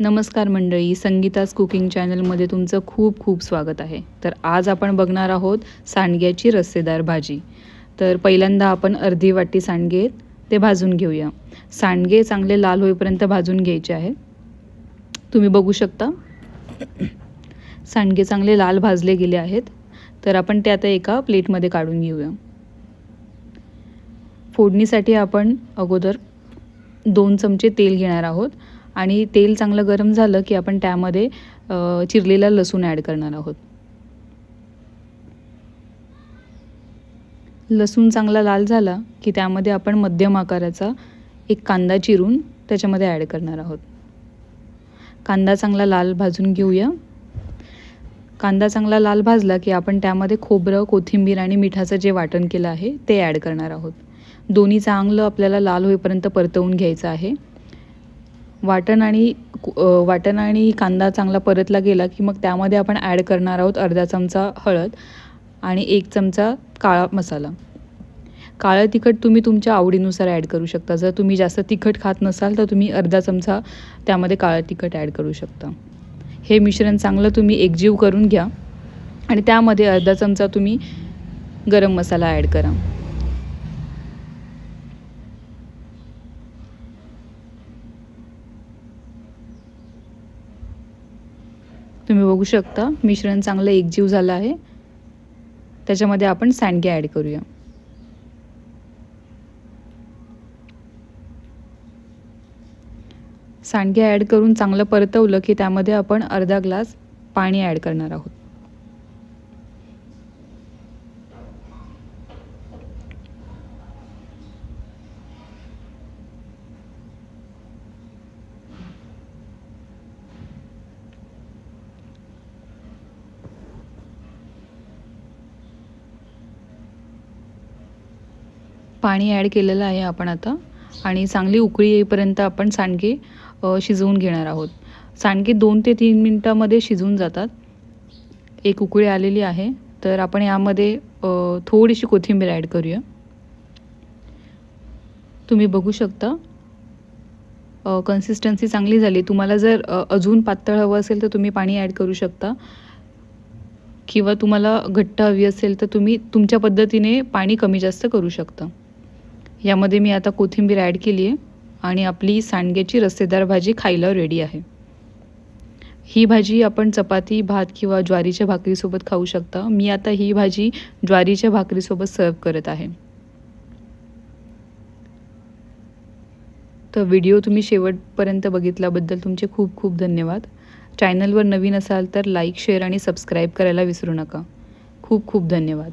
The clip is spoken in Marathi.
नमस्कार मंडळी संगीताज कुकिंग चॅनलमध्ये तुमचं खूप खूप स्वागत आहे. तर आज आपण बघणार आहोत सांडग्याची रस्सेदार भाजी. तर पहिल्यांदा आपण अर्धी वाटी सांडगे ते भाजून घेऊया. सांडगे चांगले लाल होईपर्यंत भाजून घ्यायचे आहेत तुम्ही बघू शकता. सांडगे चांगले लाल भाजले गेले आहेत. तर आपण ते आता एका प्लेटमध्ये काढून घेऊया. फोडणीसाठी आपण अगोदर दोन चमचे तेल घेणार आहोत. आणि तेल चांगलं गरम झालं की आपण त्यामध्ये चिरलेला लसूण ॲड करणार आहोत. लसूण चांगला लाल झाला की त्यामध्ये आपण मध्यम आकाराचा एक कांदा चिरून त्याच्यामध्ये ॲड करणार आहोत. कांदा चांगला लाल भाजून घेऊया. कांदा चांगला लाल भाजला की आपण त्यामध्ये खोबरं कोथिंबीर आणि मिठाचं जे वाटण केलं आहे ते ॲड करणार आहोत. दोन्ही चांगलं आपल्याला लाल होईपर्यंत परतवून घ्यायचं आहे. वाटण आणि वाटण आणि कांदा चांगला परतला गेला की मग त्यामध्ये आपण ॲड करणार आहोत अर्धा चमचा हळद आणि एक चमचा काळा मसाला. काळं तिखट तुम्ही तुमच्या आवडीनुसार ॲड करू शकता. जर तुम्ही जास्त तिखट खात नसाल तर तुम्ही अर्धा चमचा त्यामध्ये काळं तिखट ॲड करू शकता. हे मिश्रण चांगलं तुम्ही एकजीव करून घ्या आणि त्यामध्ये अर्धा चमचा तुम्ही गरम मसाला ॲड करा. तुम्ही बघू शकता मिश्रण चांगलं एकजीव झालं आहे. त्याच्यामध्ये आपण सांडगे ॲड करूया. सांडगे ॲड करून चांगलं परतवलं की त्यामध्ये आपण अर्धा ग्लास पाणी ॲड करणार आहोत. पाणी ॲड केलेलं आहे आपण आता आणि चांगली उकळी येईपर्यंत आपण सांडगे शिजवून घेणार आहोत. सांडगे दोन ते तीन मिनटामध्ये शिजून जातात. एक उकळी आलेली आहे. तर आपण यामध्ये थोडीशी कोथिंबीर ॲड करूया. तुम्ही बघू शकता. कन्सिस्टन्सी चांगली झाली. तुम्हाला जर अजून पातळ हवं असेल तर तुम्ही पाणी ॲड करू शकता. किंवा तुम्हाला घट्ट हवी असेल तर तुम्ही तुमच्या पद्धतीने पाणी कमी जास्त करू शकता. यामध्ये मी आता कोथिंबीर ॲड केली आहे आणि आपली सांडग्याची रस्सेदार भाजी खायला रेडी आहे. ही भाजी आपण चपाती भात किंवा ज्वारीच्या भाकरीसोबत खाऊ शकता. मी आता ही भाजी ज्वारीच्या भाकरीसोबत सर्व करत आहे. तर व्हिडिओ तुम्ही शेवटपर्यंत बघितल्याबद्दल तुमचे खूप खूप धन्यवाद. चॅनलवर नवीन असाल तर लाईक शेअर आणि सबस्क्राईब करायला विसरू नका. खूप खूप धन्यवाद.